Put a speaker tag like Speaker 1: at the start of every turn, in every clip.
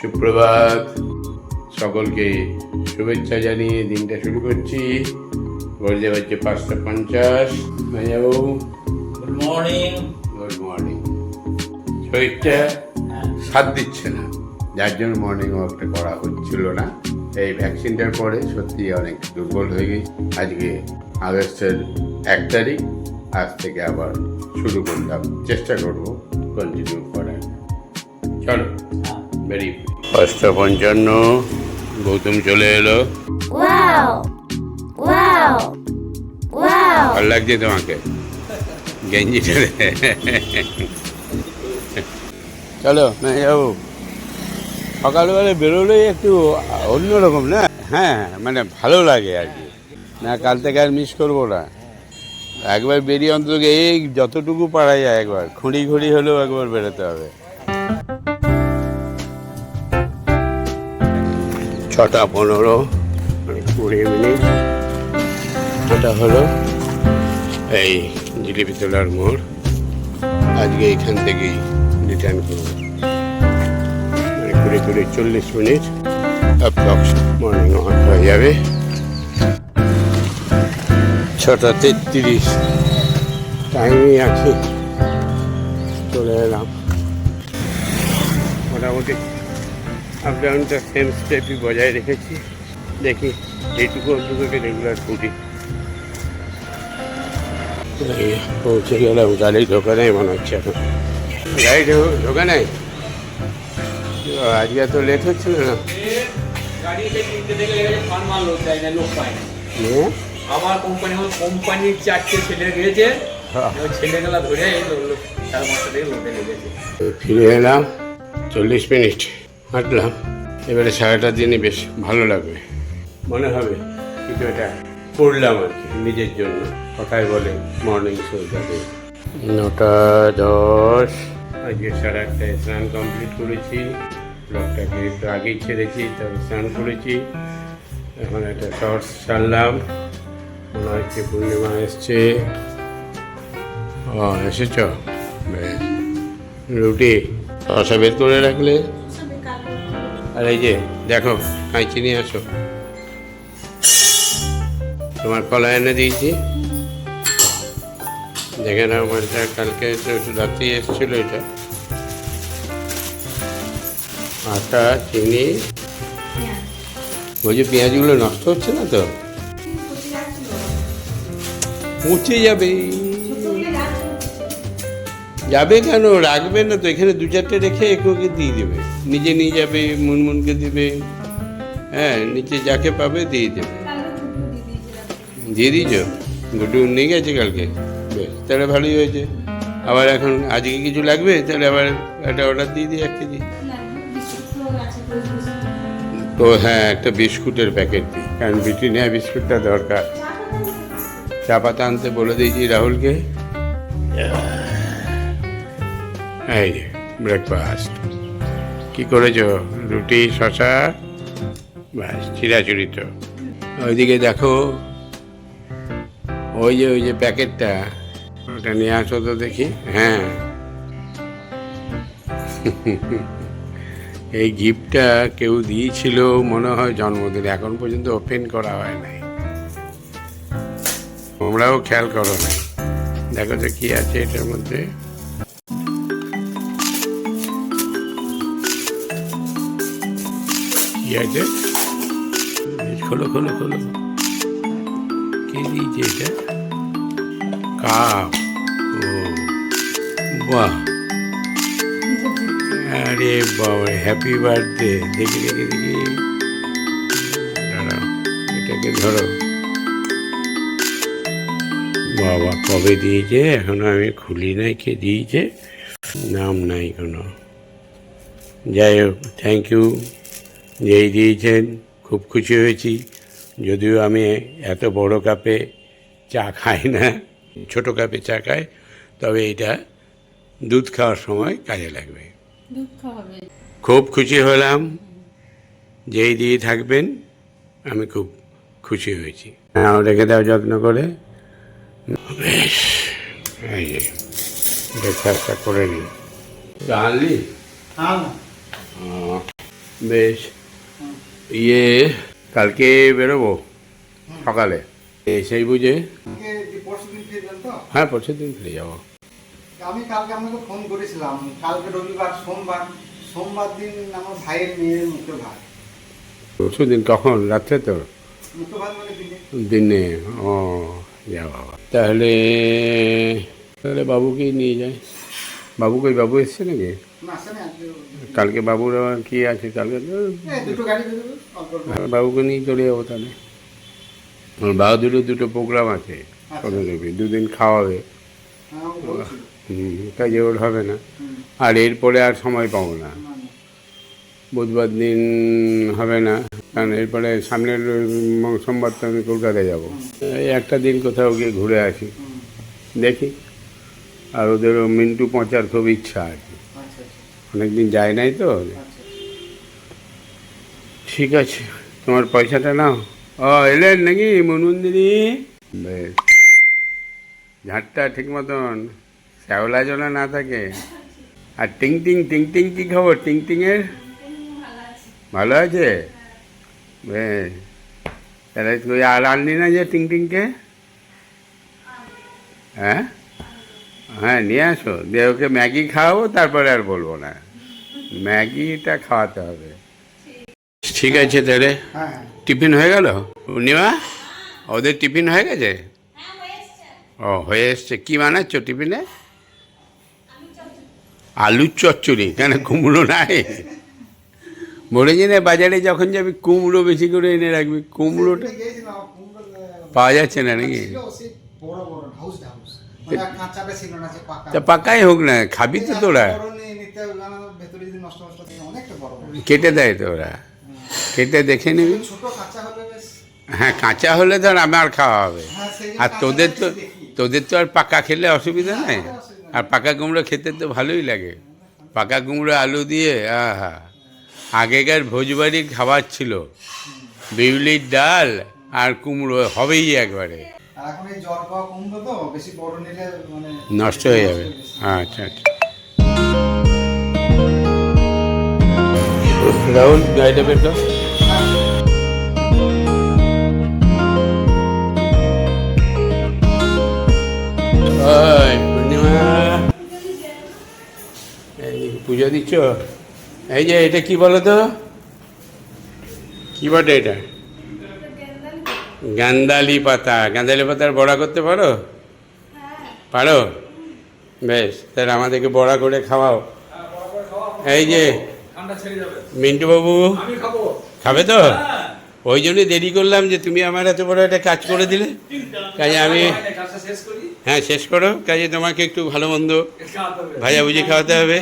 Speaker 1: সুপ্রভাত। সকলকে শুভেচ্ছা জানিয়ে দিনটা শুরু করছি। বলতে পারছে পাঁচটা পঞ্চাশ। ভাইয়াবু
Speaker 2: গুড মর্নিং
Speaker 1: গুড মর্নিং শরীরটা সাথ দিচ্ছে না। যার জন্য মর্নিং ওয়াকটা করা হচ্ছিল না। এই ভ্যাকসিনটার পরে সত্যি অনেক দুর্বল হয়ে গেছি। আজকে আগস্টের এক তারিখ। আজ থেকে আবার শুরু করলাম। চেষ্টা করব কন্টিনিউ করার। চলো। বেরি পাঁচটা পঞ্চান্ন গৌতম চলে এলো! ভালো লাগছে তোমাকে? গেঞ্জিটা চলো না যাব সকালবেলা বেরোলেই একটু অন্যরকম না? হ্যাঁ মানে ভালো লাগে আর কি। না কাল থেকে আর মিস করব না। একবার বেরিয়ে অন্তত এই যতটুকু পারা যায় একবার। খুঁড়ি খুঁড়ি হলেও একবার বেরোতে হবে। ছটা পনেরো মানে কুড়ি মিনিট। এটা হলো এই জিলিপি তোলার মোড়। আজকে এখান থেকেই রিটার্ন করব। মানে কুড়ি কুড়ি চল্লিশ মিনিট অ্যাপ্রক্স মর্নিং ওয়াক হয়ে যাবে। ছটা তেত্রিশ। টাইমই আছে। চলে এলাম। মোটামুটি আপ ডাউনটা সেম স্টেপই বজায় রেখেছি। দেখি যেটুকু অন্তকে রেগুলার করি পৌঁছে গেলাম গাড়ি ঢোকা নেই মনে হচ্ছে এখন। গাড়ি ঢোকা নেই আজকে তো লেট হচ্ছিল না
Speaker 2: আমার কোম্পানি হল কোম্পানির চারটে ছেলে গিয়েছে। ছেলেগুলা ধরে এই লোক লোক সাড়ে থেকে লোকে লেগেছে
Speaker 1: ফিরে এলাম। চল্লিশ মিনিট। হাঁটলাম এবারে সারাটা দিনই বেশ ভালো লাগবে। মনে হবে কিছু এটা করলাম আর কি, নিজের জন্য। কথায় বলে মর্নিং শো যাবে। নটা দশ। আজকে সাড়ে আটটায় স্নান কমপ্লিট করেছি। ব্লগটাকে একটু আগেই ছেড়েছি, তারপর স্নান করেছি। এখন একটা শর্টস ছাড়লাম মনে হচ্ছে পূর্ণিমা এসছে। ও, এসেছ? রুটি রসা বের করে রাখলে? আর এই যে, দেখো কাঁচি নিয়ে আসো তোমার কলা এনে দিয়েছি। দেখে নাও মালটা কালকে রাত্রি এসেছিল এটা। আটা, চিনি। বলছি, পেঁয়াজগুলো নষ্ট হচ্ছে না তো? পচে যাবে। যাবে কেন? রাখবে না তো। এখানে দু চারটে রেখে একে দিয়ে দেবে। নিজে নিয়ে যাবে, মুনমুনকে দিবে। হ্যাঁ নিচে যাকে পাবে দিয়ে দেবে। দিয়ে দিয়েছ? গুড্ডু নিয়ে গেছে কালকে? বেশ, তাহলে ভালোই হয়েছে। আবার এখন আজকে কিছু লাগবে? তাহলে আবার একটা অর্ডার দিয়ে দিই, এক কেজি। তো হ্যাঁ একটা বিস্কুটের প্যাকেট দিই, কারণ ব্রিটানিয়া বিস্কুটটা দরকার। চা পাতা আনতে বলে দিয়েছি রাহুলকে। এই যে ব্রেকফাস্ট কি করেছ? রুটি শশা ব্যাস চিরাচুরি তো। ওইদিকে দেখো, ওই যে ওই যে প্যাকেটটা, ওটা নিয়ে আসো তো দেখি। হ্যাঁ। এই গিফটটা কেউ দিয়েছিল, মনে হয় জন্মদিন। এখন পর্যন্ত ওপেন করা হয় নাই। তোমরাও খেয়াল করো না দেখো তো কি আছে এটার মধ্যে। আছে খোলো খোলো খোলো। কে দিয়েছে এটা? কাপ। ও, বাহ। আরে বাবা হ্যাপি বার্থডে দেখি দেখি দেখি। এটাকে ধরো। বাবা, কবে দিয়েছে? এখনও আমি খুলি নাই কে দিয়েছে। নাম নাই কোনো। যাই হোক থ্যাংক ইউ যেই দিয়েছেন খুব খুশি হয়েছি। যদিও আমি এত বড় কাপে চা খাই না ছোট কাপে চা খাই তবে এটা দুধ খাওয়ার সময় কাজে লাগবে। খুব খুশি হলাম যেই দিয়ে থাকবেন আমি খুব খুশি হয়েছি। হ্যাঁ রেখে দাও যত্ন করে। বেশ এই যে ব্রেকফাস্টটা করে নিই। আনলি
Speaker 2: হ্যাঁ।
Speaker 1: বেশ। ইয়ে কালকে বেরোবো সকালে। সেই বুঝে। হ্যাঁ পরশু দিন ফিরে যাব।
Speaker 3: আমি কালকে আপনাকে ফোন করেছিলাম। কালকে রবিবার সোমবার। সোমবার দিন আমার ভাইয়ের মেয়ের মুখে ভাত
Speaker 1: পরশু দিন কখন? রাত্রে তো?
Speaker 3: মানে দিনে।
Speaker 1: দিনে। ও যা বাবা। তাহলে তাহলে বাবুকেই নিয়ে যায়। বাবু কই বাবু এসছে নাকি? কালকে বাবুর আবার কি আছে? কালকে। হ্যাঁ, বাবুকে নিয়ে চলে যাব তাহলে। বাহাদুরের দুটো প্রোগ্রাম আছে দেবে দুদিন খাওয়াবে।
Speaker 3: হ্যাঁ
Speaker 1: কাজে ওর হবে না। আর এরপরে আর সময় পাবো না। বুধবার দিন হবে না কারণ এরপরে সামনের সোমবার তো আমি কলকাতায় যাব। এই একটা দিন কোথাও গিয়ে ঘুরে আসি। দেখি। আর ওদেরও মিন্টু পচার খুব ইচ্ছা আছে
Speaker 3: আচ্ছা আচ্ছা।
Speaker 1: অনেকদিন যায় নাই তো
Speaker 3: আচ্ছা
Speaker 1: ঠিক আছে তোমার পয়সাটা নাও। ও এলেন নাকি মনমন্দিরি বেশ। ঝাঁটটা ঠিক মতন শ্যাওলা যেন না থাকে। আর টিং টিং টিং টিং কি খবর? টিং টিংয়ের ভালো আছে? বেশ। তাহলে তুই আর আনলি না যে টিং টিংকে? হ্যাঁ? হ্যাঁ নিয়ে আসো। দিয়ে ওকে ম্যাগি খাওয়াবো তারপরে আর বলব না। ম্যাগিটা খাওয়াতে হবে। ঠিক আছে তাহলে।
Speaker 3: হ্যাঁ হ্যাঁ।
Speaker 1: টিফিন হয়ে গেল? পূর্ণিমা ওদের টিফিন হয়ে গেছে? ও হয়ে এসছে। কি বানাচ্ছ টিফিনে? আলুর চচ্চড়ি। কেন কুমড়ো নাই। বলেছি না বাজারে যখন যাবি কুমড়ো বেশি করে এনে রাখবি। কুমড়োটা পাওয়া যাচ্ছে না নাকি? তা পাকাই হোক না খাবি তো তোরা। কেটে দেয় তোরা। কেটে দেখে নিবি। হ্যাঁ কাঁচা হলে ধর আমার খাওয়া হবে।
Speaker 3: হ্যাঁ
Speaker 1: আর তোদের তো তোদের তো আর পাকা খেলে অসুবিধা নেই। আর পাকা কুমড়ো খেতে তো ভালোই লাগে। পাকা কুমড়ো আলু দিয়ে আহা। আগেকার ভোজবাড়ির খাবার ছিল। বিউলির ডাল আর কুমড়ো হবেই একবারে।
Speaker 3: মানে
Speaker 1: নষ্ট হয়ে যাবে। আচ্ছা আচ্ছা। রাহুল, গাড়িটা বের কর। পুজো দিচ্ছ? এই যে, এটা কি বলো তো? কি বটে এটা? গান্দালি পাতা। গান্দালি পাতার বড়া করতে পারো? পারো? বেশ, তাহলে আমাদেরকে বড়া করে খাওয়াও। এই যে
Speaker 2: ঠান্ডা ছেড়ে যাবে
Speaker 1: মিন্টু বাবু
Speaker 2: খাবে
Speaker 1: তো? ওই জন্যই দেরি করলাম যে তুমি আমার এত বড় একটা কাজ করে দিলে। কাজে আমি হ্যাঁ শেষ করো। কাজে তোমাকে একটু ভালো মন্দ
Speaker 2: হবে
Speaker 1: ভাজাভুজি খাওয়াতে হবে।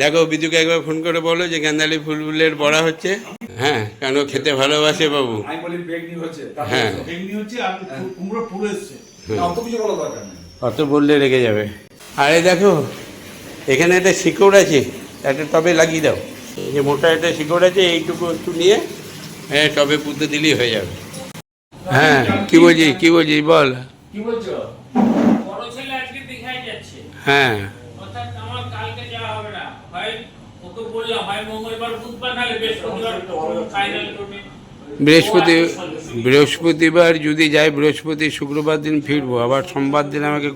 Speaker 1: দেখো বিদ্যুকে একবার ফোন করে বলো যে গান্দালি ফুলের বড়া হচ্ছে। হ্যাঁ কেন খেতে ভালোবাসে বাবু?
Speaker 2: আমি বলি বেগ নিয়ে হচ্ছে।
Speaker 1: হ্যাঁ।
Speaker 4: এমনি হচ্ছে আর কুমড়ো পুরো এসছে।
Speaker 2: অত কিছু বলা দরকার নেই।
Speaker 1: অত বললে রেগে যাবে। আরে দেখো এখানে একটা শিকড় আছে একটা টবে লাগিয়ে দাও। এই যে মোটা একটা শিকড় আছে এইটুকু একটু নিয়ে হ্যাঁ টবে পুঁতে দিলেই হয়ে যাবে। হ্যাঁ কি বলছি কি বলছি বল।
Speaker 2: কি বলছো?
Speaker 5: বড় ছেলে আজকে যাচ্ছে।
Speaker 1: হ্যাঁ
Speaker 5: অর্থাৎ আমার কালকে যাওয়া হবে না হয় ওকে বললাম হয় মঙ্গলবার বুধবার নাহলে বৃহস্পতিবার ফাইনাল করবে
Speaker 1: বৃহস্পতি বৃহস্পতিবার যদি যাই বৃহস্পতি শুক্রবার দিন ফিরবো। আবার সোমবার দিন আমাকে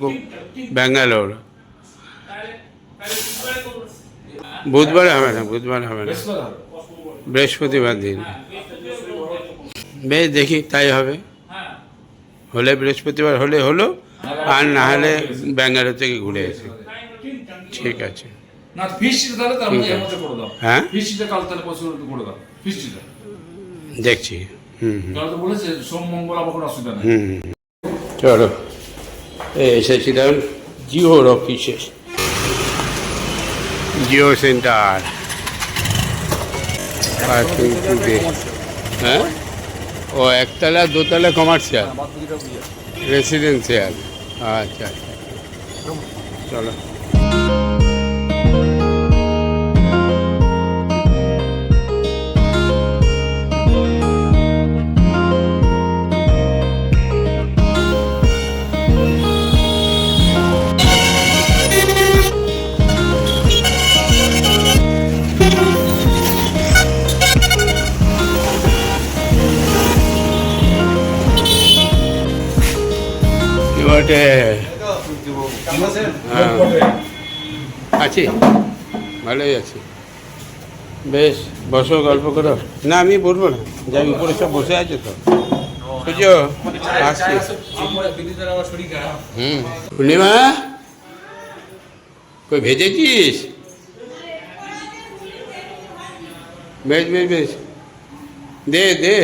Speaker 1: ব্যাঙ্গালোর।
Speaker 5: বুধবারে
Speaker 1: হবে না বুধবার হবে না।
Speaker 2: বৃহস্পতিবার
Speaker 1: দিন।
Speaker 5: হ্যাঁ।
Speaker 1: বেশ দেখি তাই হবে।
Speaker 5: হ্যাঁ।
Speaker 1: হলে বৃহস্পতিবার হলে হলো আর না হলে ব্যাঙ্গালোর থেকে ঘুরে এসে ঠিক আছে।
Speaker 2: না ফিস্টিটা তাহলে তার মধ্যে এর মধ্যে করে দাও।
Speaker 1: হ্যাঁ?
Speaker 2: ফিস্টিটা কাল তাহলে করে দাও ফিস্টিটা
Speaker 1: দেখছি। হুম
Speaker 2: তাহলে তো বলেছে সোম মঙ্গল কোনো অসুবিধা নেই।
Speaker 1: হুম। চলো। এসেছিলাম জিওর অফিসে জিও সেন্টার পার্কিং টুডে হ্যাঁ? ও একতলা দোতলা কমার্শিয়াল রেসিডেন্সিয়াল আচ্ছা। চলো। বটে। হ্যাঁ। আছি। ভালোই আছি। বেশ বসো গল্প করো। না আমি বলব না। যাই উপরে সব বসে আছে তো। বুঝছ আসছি। হুম। পূর্ণিমা? কই ভেজেছিস? বেশ বেশ বেশ। দে দে।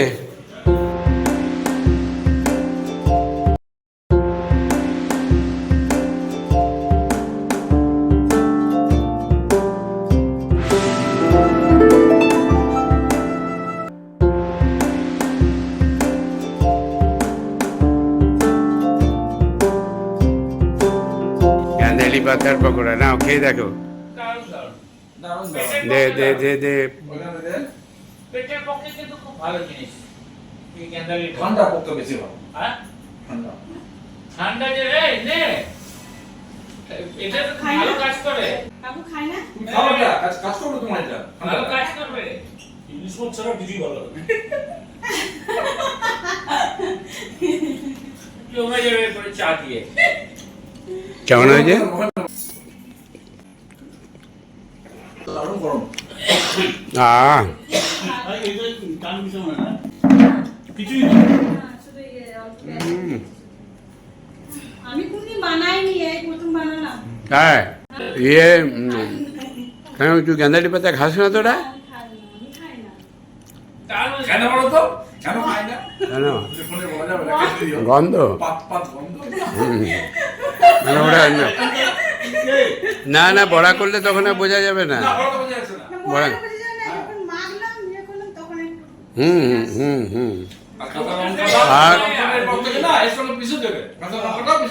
Speaker 1: পাতার পকোড়া। নাও খেয়ে দেখো।
Speaker 5: দারুণ দারুণ
Speaker 1: দে দে দে দে।
Speaker 5: পেটের পক্ষে কিন্তু খুব ভালো জিনিস।
Speaker 4: ঠান্ডা পক্ষে বেশি ভালো
Speaker 5: হ্যাঁ?
Speaker 4: ঠান্ডা।
Speaker 5: ঠান্ডা যে রে নে। এটা তো ভালো কাজ করে।
Speaker 6: বাবু খায় না?
Speaker 4: খাও এটা কাজ কাজ করবে তোমার এটা।
Speaker 5: ভালো কাজ করবে।
Speaker 4: ইংলিশ মদ ছাড়া কিছুই ভালো লাগে
Speaker 5: জমে যাবে করে চা দিয়ে।
Speaker 1: কেমন হয়েছে? काय ये काय तू गेंदाडी पाता खास তোরা
Speaker 6: না
Speaker 4: কেন
Speaker 1: গন্ধ
Speaker 4: পাত পাত
Speaker 1: না না বড়া করলে তখন আর বোঝা যাবে না। বড়া হুম হুম হুম
Speaker 4: আর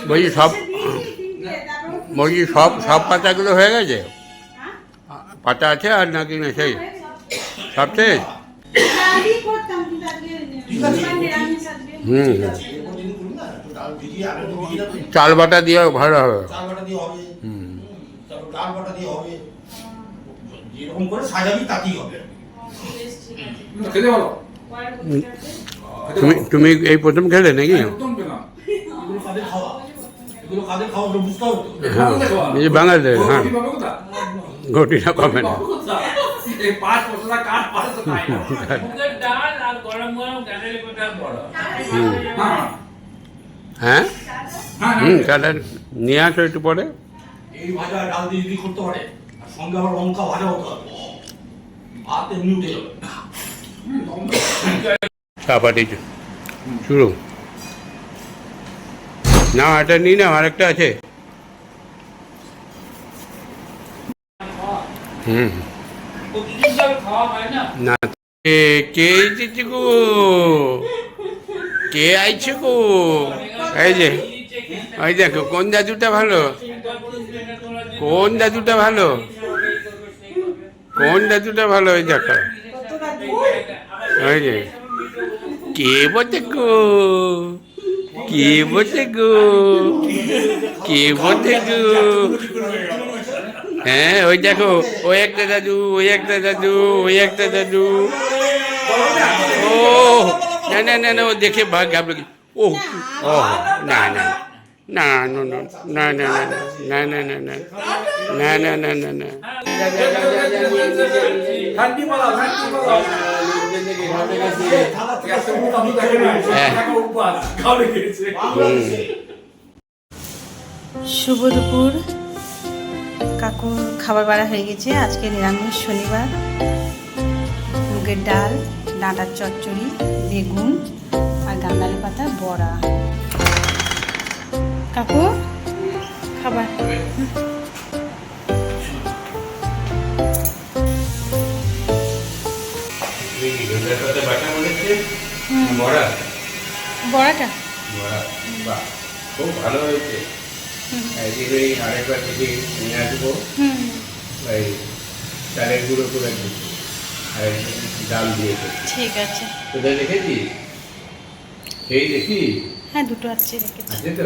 Speaker 1: বলছি সব বলছি সব সব পাতাগুলো হয়ে গেছে? পাতা আছে আর নাকি না সেই? সব শেষ? হুম। চাল বাটা দিয়ে ভালো হবে।
Speaker 7: বটা দিয়ে হবে। যেরকম করে সাজাবি তাতেই হবে।
Speaker 4: খেতে
Speaker 1: তুমি তুমি এই প্রথম খেলে নাকি?
Speaker 7: হ্যাঁ,
Speaker 1: হ্যাঁ। এই বাঙালিদের হ্যাঁ।,
Speaker 4: হ্যাঁ।
Speaker 1: হ্যাঁ। হুম নিয়ে আসো একটু পরে।
Speaker 7: এই ভাজা ডাল দিয়ে যদি করতে পারে, আর সঙ্গে আবার লঙ্কা ভাজা হতে হবে। ভাত এমনি উঠে যাবে।
Speaker 1: শুরু। না, এটা নিই না আরেকটা আছে। হুম।
Speaker 5: আর না,
Speaker 1: কে কে আইছে এই যে দেখো, কোন দাদুটা ভালো? কোন দাদুটা ভালো? কোন দাদুটা ভালো ওই দেখো ওই যে। কে বটে গো? কে বটে গো? কে বটে গো? হ্যাঁ ওই দেখো, ওই একটা দাদু ওই একটা দাদু ওই একটা দাদু ও, না না না না, ও দেখে ভাগ ঘাবড়ে ও ও, না না। না না না না না না না না না না না না না না। হ্যাঁ।
Speaker 6: শুভ দুপুর কাকুর খাবার বাড়া হয়ে গেছে আজকে নিরামিষ শনিবার মুগের ডাল ডাঁটার চচ্চড়ি বেগুন আর গান্দালি পাতা বড়া কাকু খাবার।
Speaker 1: বড়া
Speaker 6: বড়াটা?
Speaker 1: বড়া বাহ খুব ভালো হয়েছে আরেকবার থেকে নিয়ে আসব এই চালের গুঁড়ো করে আর ডাল দিয়েছে
Speaker 6: ঠিক আছে
Speaker 1: সেই দেখি।
Speaker 6: হ্যাঁ দুটো আছে রেখেছি।
Speaker 1: আছে তো?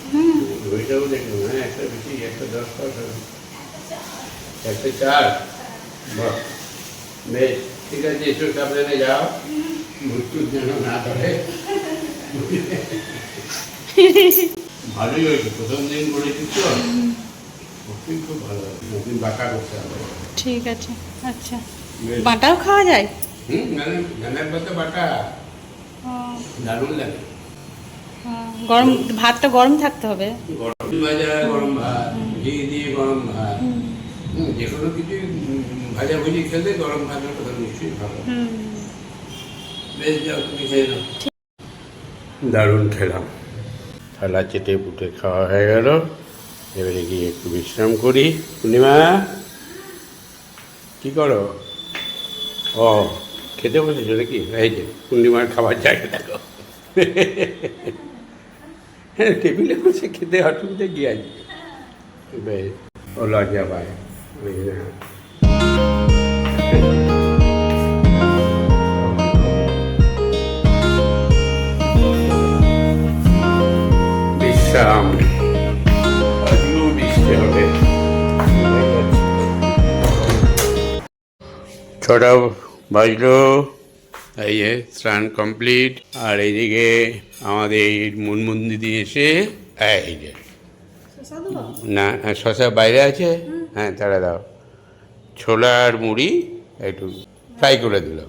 Speaker 1: ওইটাও দেখুন হ্যাঁ একটা বেশি একটা দশ হবে। একটা চার বাহ বেশ ঠিক আছে এসো সাবধানে যাও মৃত্যুর যেন না ধরে ভালোই হয়েছে প্রথম দিন করেছি তো খুব ভালো নতুন বাঁকা করতে হবে
Speaker 6: ঠিক আছে আচ্ছা বাটাও খাওয়া যায়?
Speaker 1: হুম ধানের ধানের বাটা।
Speaker 6: ও,
Speaker 1: দারুণ লাগে।
Speaker 6: গরম ভাতটা গরম থাকতে হবে।
Speaker 1: গরম ভাজা গরম ভাত ঘি দিয়ে গরম ভাত। যে কোনো কিছু ভাজা ভুজি খেলে গরম ভাতের কথা নিশ্চয়ই ভালো বেশ যাও তুমি খেয়ে নাও। দারুণ খেলাম। থালা চেটে পুটে খাওয়া হয়ে গেল। এবারে গিয়ে একটু বিশ্রাম করি। পূর্ণিমা কি করো? ও খেতে বসেছো নাকি? এই যে পূর্ণিমার খাবার জায়গা দেখো। টেবিলে বসে খেতে অসুবিধা আছে? বেশ ও লজ্জা পায়। বিশ্রাম। আজকেও বাজলো। এই যে স্নান কমপ্লিট আর এইদিকে আমাদের মুনমুন দিদি এসে, এই যে। না, শশা বাইরে আছে? হ্যাঁ তারা দাও। ছোলা আর মুড়ি, একটু ফ্রাই করে দিল।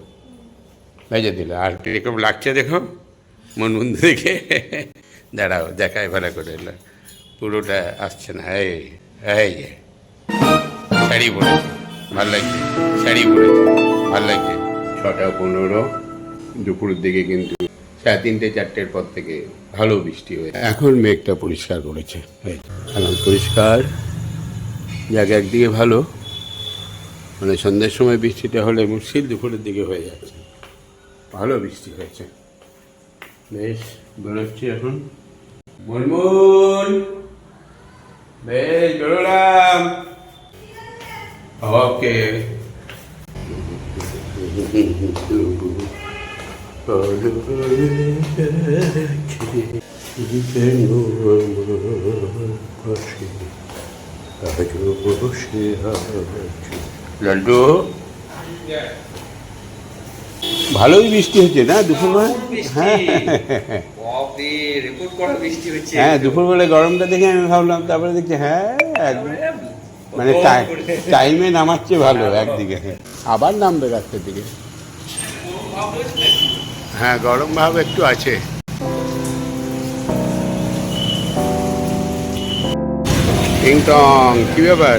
Speaker 1: ভেজে দিল। আর কীরকম লাগছে দেখো, মুনমুন দেখে দাঁড়াও, দেখায় ভালো করে। পুরোটা আসছে না। এই এই যে। শাড়ি পরেছে। ভালো লাগছে। শাড়ি পরেছে। ভালো লাগছে। ছটা পনেরো, দুপুরের দিকে কিন্তু সাড়ে তিনটে, চারটের পর থেকে ভালো বৃষ্টি হয়েছে এখন মেঘটা পরিষ্কার করেছে। এখন পরিষ্কার জায়গা একদিকে ভালো। মানে সন্ধ্যের সময় বৃষ্টিটা হলে মুশকিল, দুপুরের দিকে হয়ে যাচ্ছে। ভালো বৃষ্টি হয়েছে। বেশ, বেরোচ্ছি এখন। মুনমুন বেশ, বেরোলাম। ওকে লাড্ডু? ভালোই বৃষ্টি হচ্ছে না? দুপুরবেলা হ্যাঁ। হ্যাঁ দুপুরবেলা গরমটা দেখে আমি ভাবলাম তারপরে দেখছি হ্যাঁ একদম। মানে টাইমে নামাচ্ছে ভালো একদিকে। আবার নামবে রাস্তার দিকে। হ্যাঁ গরম ভাব একটু আছে। টিং টং, কি ব্যাপার?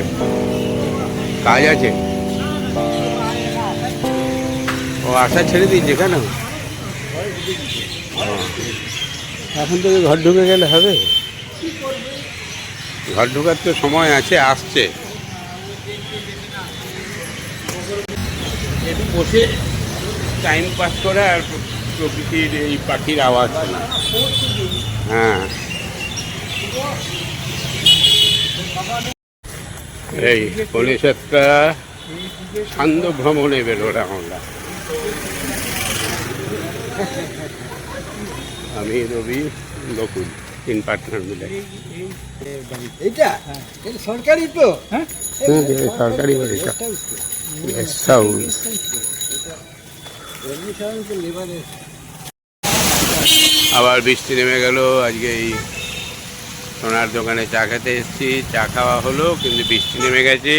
Speaker 1: কাজ আছে? ও, আশা ছেড়ে দিয়েছে কেন? এখন থেকে ঘর ঢুকে গেলে হবে? ঘর ঢোকার তো সময় আছে, আসছে। বসে টাইম পাস করে আর প্রকৃতির এই পাখির আওয়াজ শোনা। হ্যাঁ। এই সাতটা সান্ধ্য ভ্রমণে বেরোলাম আমরা। আমি রবি বকুল তিন পার্টনার মিলে।
Speaker 3: এইটা? এটা সরকারি তো। হ্যাঁ।
Speaker 1: সরকারি বাড়িটা হাউস আবার বৃষ্টি নেমে গেল, আজকে এই সোনার দোকানে চা খেতে এসেছি চা খাওয়া হলো, কিন্তু বৃষ্টি নেমে গেছে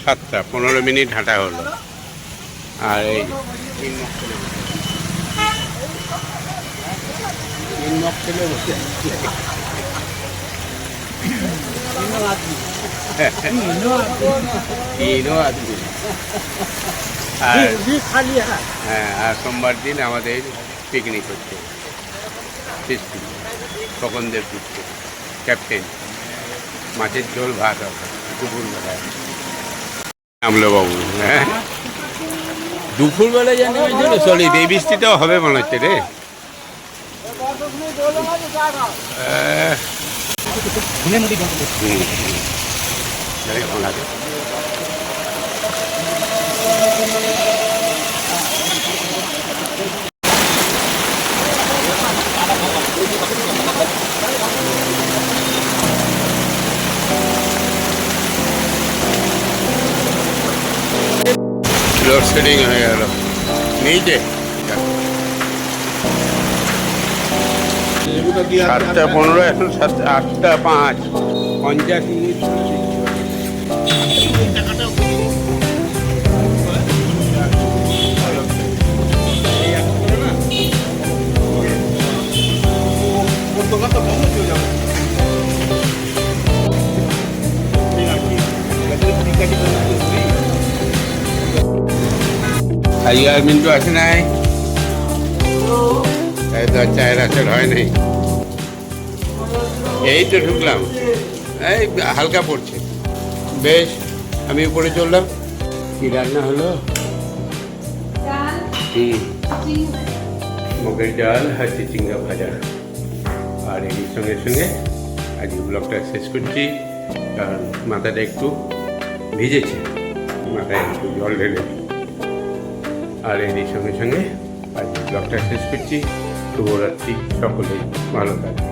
Speaker 1: সাতটা, পনেরো মিনিট হাঁটা হলো আর এই। তিনও আদমি আর হ্যাঁ। আর সোমবার দিন আমাদের পিকনিক হচ্ছে। ফিস পিকনিক খোকনদের ক্যাপ্টেন মাছের ঝোল ভাত হবে দুপুরবেলায়। নামলো বাবু হ্যাঁ। দুপুরবেলা জানি সরি এই বৃষ্টিটাও হবে মনে হচ্ছে রে। হুম লাগে লোডশেডিং হয়ে গেল। নিচে। সাতটা পনেরো এখন সাতটা আটটা পাঁচ। পঞ্চাশ মিনিট। আর মিন্টু আসে নাই? তাই তো চায়ের আসর হয় নাই। এই তো ঢুকলাম। এই হালকা পড়ছে। বেশ আমি উপরে চললাম। কি রান্না হলো? মুগের ডাল আর চিচিঙ্গা ভাজা। আর এর সঙ্গে সঙ্গে আজকে ব্লগটা শেষ করছি কারণ মাথাটা একটু ভিজেছে। মাথায় একটু জল ঢেলে আর এই সঙ্গে সঙ্গে আজকে ব্লগটা শেষ করছি। শুভরাত্রি সকলেই ভালো থাকবে